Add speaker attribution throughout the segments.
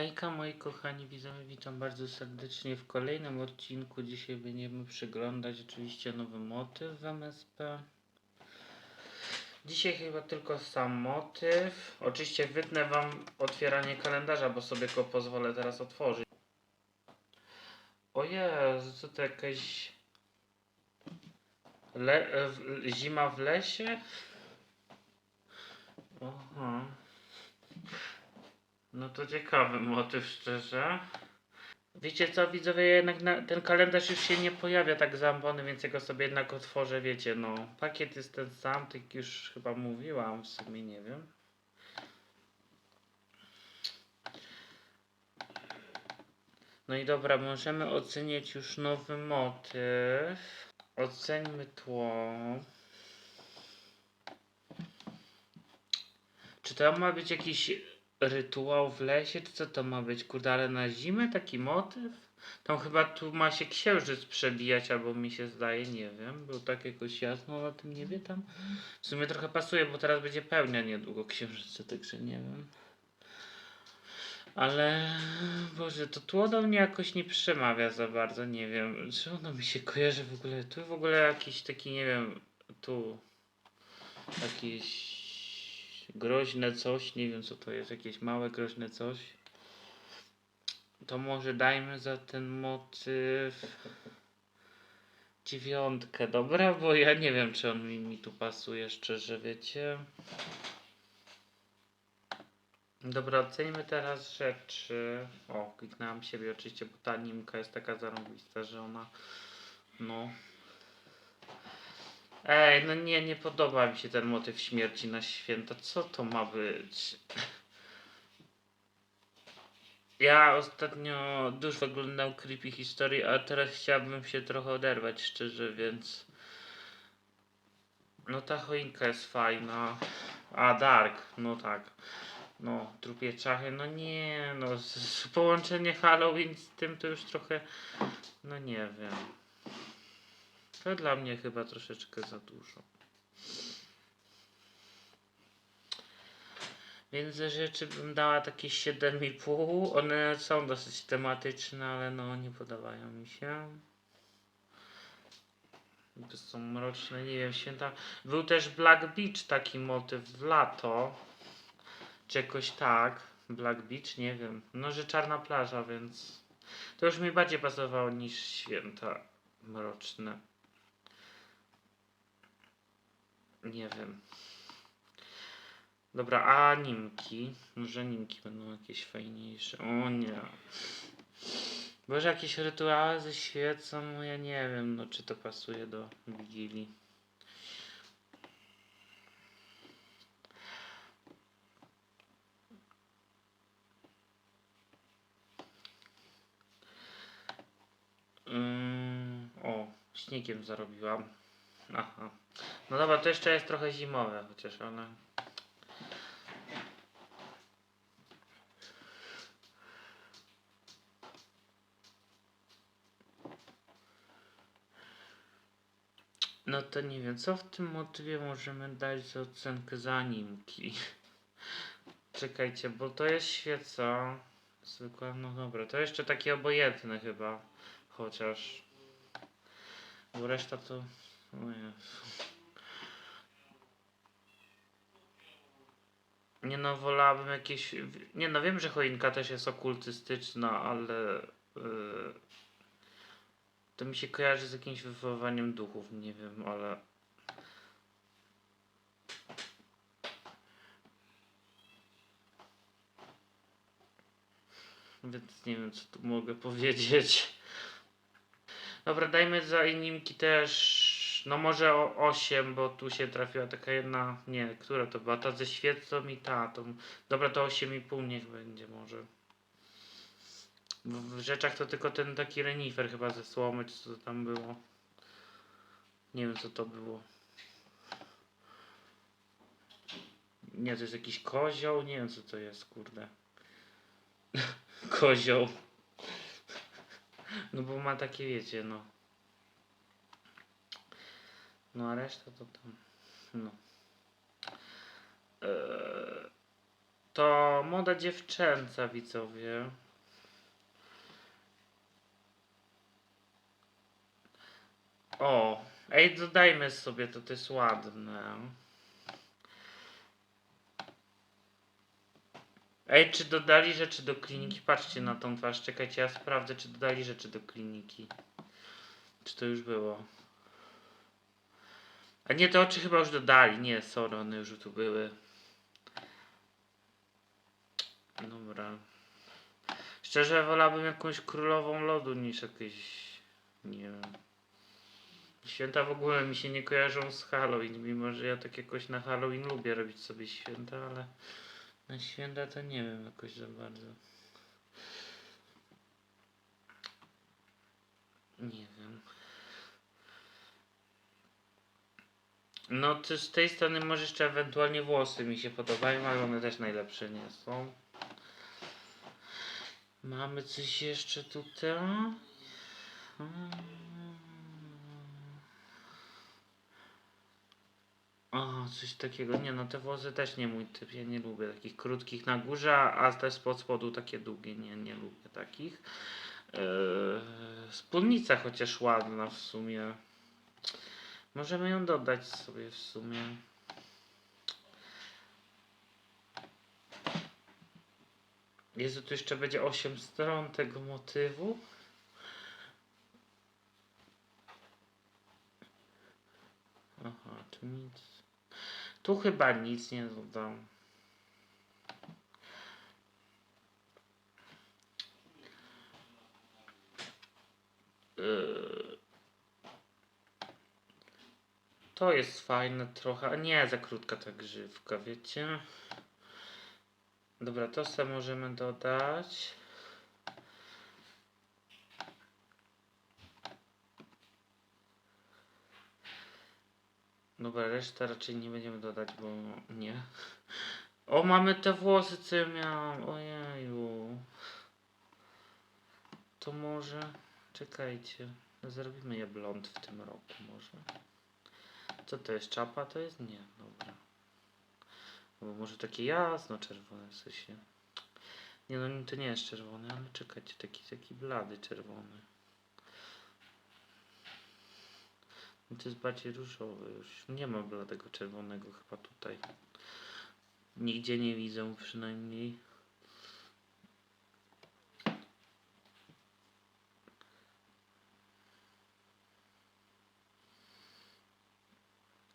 Speaker 1: Hejka moi kochani widzowie, witam bardzo serdecznie w kolejnym odcinku. Dzisiaj będziemy przeglądać oczywiście nowy motyw w MSP. Dzisiaj chyba tylko sam motyw. Oczywiście wytnę wam otwieranie kalendarza, bo sobie go pozwolę teraz otworzyć. O co to jakaś... Le... Zima w lesie? Aha. No to ciekawy motyw, szczerze. Wiecie co, widzowie, jednak na, ten kalendarz już się nie pojawia tak zambony, więc ja go sobie jednak otworzę, wiecie, no. Pakiet jest ten sam, tak już chyba mówiłam, w sumie nie wiem. No i dobra, możemy ocenić już nowy motyw. Oceńmy tło. Czy to ma być jakiś rytuał w lesie, czy co to ma być? Kurde, ale na zimę taki motyw? Tam chyba tu ma się księżyc przebijać, albo mi się zdaje, nie wiem. Był tak jakoś jasno na tym niebie tam. W sumie trochę pasuje, bo teraz będzie pełnia niedługo księżyca, także nie wiem. Ale, Boże, to tło do mnie jakoś nie przemawia za bardzo, nie wiem. Czy ono mi się kojarzy w ogóle? Tu w ogóle jakiś taki, nie wiem, tu jakieś groźne coś, nie wiem co to jest, jakieś małe groźne coś. To może dajmy za ten motyw dziewiątkę, dobra? Bo ja nie wiem, czy on mi, mi tu pasuje, szczerze, wiecie. Dobra, ocenimy teraz rzeczy. O, kliknęłam siebie oczywiście, bo ta nimka jest taka zarąbista, że ona, no, Ej, no nie, nie podoba mi się ten motyw śmierci na święta. Co to ma być? Ja ostatnio dużo oglądam creepy historii, a teraz chciałbym się trochę oderwać, szczerze, więc... No ta choinka jest fajna. A, Dark, no tak. No, trupie czachy, no nie, no, z, z połączenie Halloween z tym to już trochę, no nie wiem. To dla mnie chyba troszeczkę za dużo. Więc ze rzeczy bym dała takie 7,5. One są dosyć tematyczne, ale no nie podobają mi się. To są mroczne, nie wiem, święta. Był też Black Beach taki motyw w lato. Czy jakoś tak. Black Beach, nie wiem. No, że czarna plaża, więc to już mi bardziej pasowało niż święta mroczne. Nie wiem. Dobra, a nimki? Może nimki będą jakieś fajniejsze. O nie. Może jakieś rytuały ze świecą? No ja nie wiem, no czy to pasuje do Wigilii. Ym, o, śniegiem zarobiłam. Aha. No dobra, to jeszcze jest trochę zimowe, chociaż one. No to nie wiem, co w tym motywie możemy dać za ocenkę za. Czekajcie, bo to jest świeca. Zwykła, no dobra, to jeszcze takie obojętne chyba. Chociaż. Bo reszta to. O Jezu. Nie no, wolałabym jakieś. Nie no, wiem, że choinka też jest okultystyczna, ale. Yy, to mi się kojarzy z jakimś wywoływaniem duchów, nie wiem, ale. Więc nie wiem, co tu mogę powiedzieć. Dobra, dajmy za inimki też. No może o 8, bo tu się trafiła taka jedna. Nie, która to była? Ta ze świecą i ta. To, dobra, to 8,5 niech będzie może. W, w rzeczach to tylko ten taki renifer chyba ze słomy, czy co tam było. Nie wiem co to było. Nie, to jest jakiś kozioł, nie wiem co to jest, kurde. kozioł. No bo ma takie, wiecie, no. No a reszta to tam, no. Eee, To moda dziewczęca, widzowie. O, ej, dodajmy sobie, to to jest ładne. Ej, czy dodali rzeczy do kliniki? Patrzcie na tą twarz, czekajcie, ja sprawdzę, czy dodali rzeczy do kliniki. Czy to już było? A nie, te oczy chyba już dodali. Nie, sorry, one już tu były. Dobra. Szczerze wolałbym jakąś królową lodu niż jakieś. Nie wiem. Święta w ogóle mi się nie kojarzą z Halloween, mimo że ja tak jakoś na Halloween lubię robić sobie święta, ale na święta to nie wiem jakoś za bardzo. Nie wiem. No to z tej strony może jeszcze ewentualnie włosy mi się podobają, ale one też najlepsze nie są. Mamy coś jeszcze tutaj? O, coś takiego. Nie no, te włosy też nie mój typ. Ja nie lubię takich krótkich na górze, a te spod spodu takie długie. Nie, nie lubię takich. Eee, spódnica chociaż ładna w sumie. Możemy ją dodać sobie w sumie. Jezu, tu jeszcze będzie 8 stron tego motywu. Aha, tu nic. Tu chyba nic nie dodam. Yy. To jest fajne trochę, a nie za krótka ta grzywka, wiecie? Dobra, to sobie możemy dodać. Dobra, resztę raczej nie będziemy dodać, bo nie. O, mamy te włosy, co ja miałam. Ojeju. To może... Czekajcie. Zrobimy je blond w tym roku może. Co to jest? Czapa? To jest? Nie, dobra. Bo może takie jasno czerwone w sensie. Nie no, to nie jest czerwony, ale czekajcie, taki, taki blady czerwony. No To jest bardziej różowy już. Nie ma bladego czerwonego chyba tutaj. Nigdzie nie widzę przynajmniej.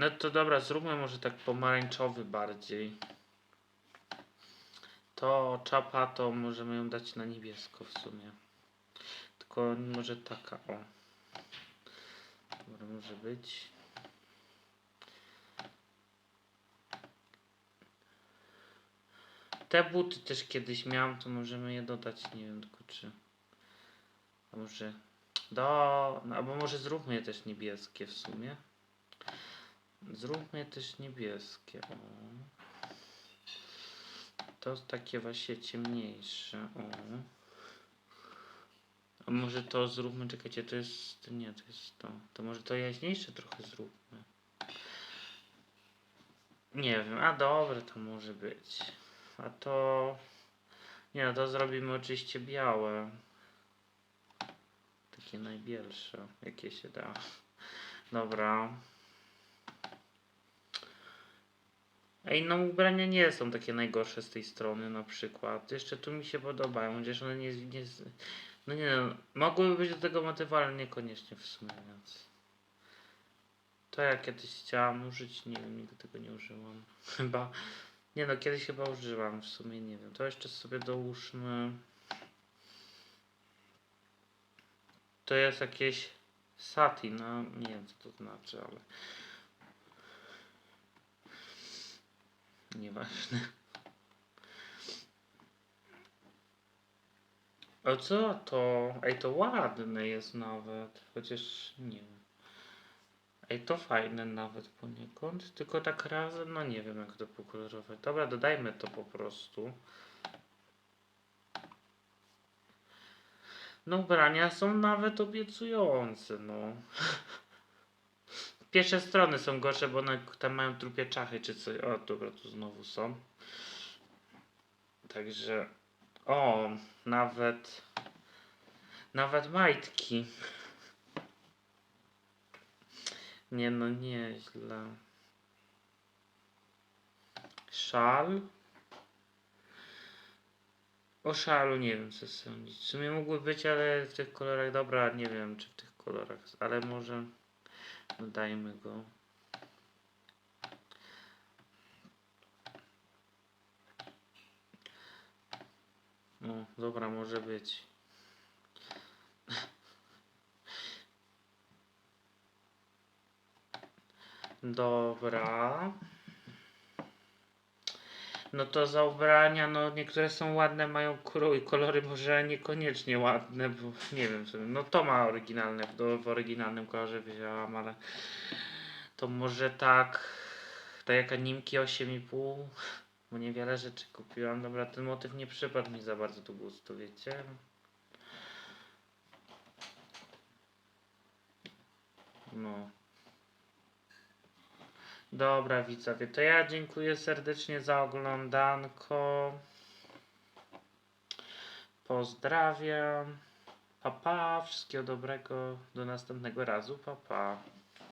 Speaker 1: No to dobra, zróbmy może tak pomarańczowy bardziej. To czapa to możemy ją dać na niebiesko w sumie. Tylko może taka o. Dobra, może być. Te buty też kiedyś miałam, to możemy je dodać, nie wiem tylko czy. A może do. No, albo może zróbmy je też niebieskie w sumie. Zróbmy też niebieskie. O. To takie właśnie ciemniejsze. O. A może to zróbmy, czekajcie, to jest, nie, to jest to. To może to jaśniejsze trochę zróbmy. Nie wiem, a dobre to może być. A to, nie no, to zrobimy oczywiście białe. Takie najbielsze, jakie się da. Dobra. Ej, no ubrania nie są takie najgorsze z tej strony na przykład. Jeszcze tu mi się podobają, chociaż one nie, nie no nie no, mogłyby być do tego motywu, ale niekoniecznie w sumie, więc. To ja kiedyś chciałam użyć, nie wiem, nigdy tego nie użyłam. Chyba. Nie no, kiedyś chyba użyłam w sumie, nie wiem. To jeszcze sobie dołóżmy. To jest jakieś satin, no nie wiem co to znaczy, ale. Nieważne. A co to? Ej, to ładne jest nawet. Chociaż nie wiem. Ej, to fajne nawet poniekąd. Tylko tak razem, no nie wiem jak to pokolorować. Dobra, dodajmy to po prostu. No ubrania są nawet obiecujące, no. Pierwsze strony są gorsze, bo one tam mają trupie czachy czy coś. O, dobra, tu znowu są. Także, o, nawet, nawet majtki. Nie no, nieźle. Szal. O szalu nie wiem co sądzić. W sumie mógłby być, ale w tych kolorach, dobra, nie wiem czy w tych kolorach, ale może dodajmy go. No, dobra, może być. Dobra. No to za ubrania, no niektóre są ładne, mają krój, kolory może niekoniecznie ładne, bo nie wiem. No to ma oryginalne, w, w oryginalnym kolorze wzięłam, ale to może tak, tak jak animki 8,5, bo niewiele rzeczy kupiłam. Dobra, ten motyw nie przypadł mi za bardzo do gustu, wiecie? No. Dobra widzowie, to ja dziękuję serdecznie za oglądanko. Pozdrawiam. Pa, pa. Wszystkiego dobrego. Do następnego razu. Pa, pa.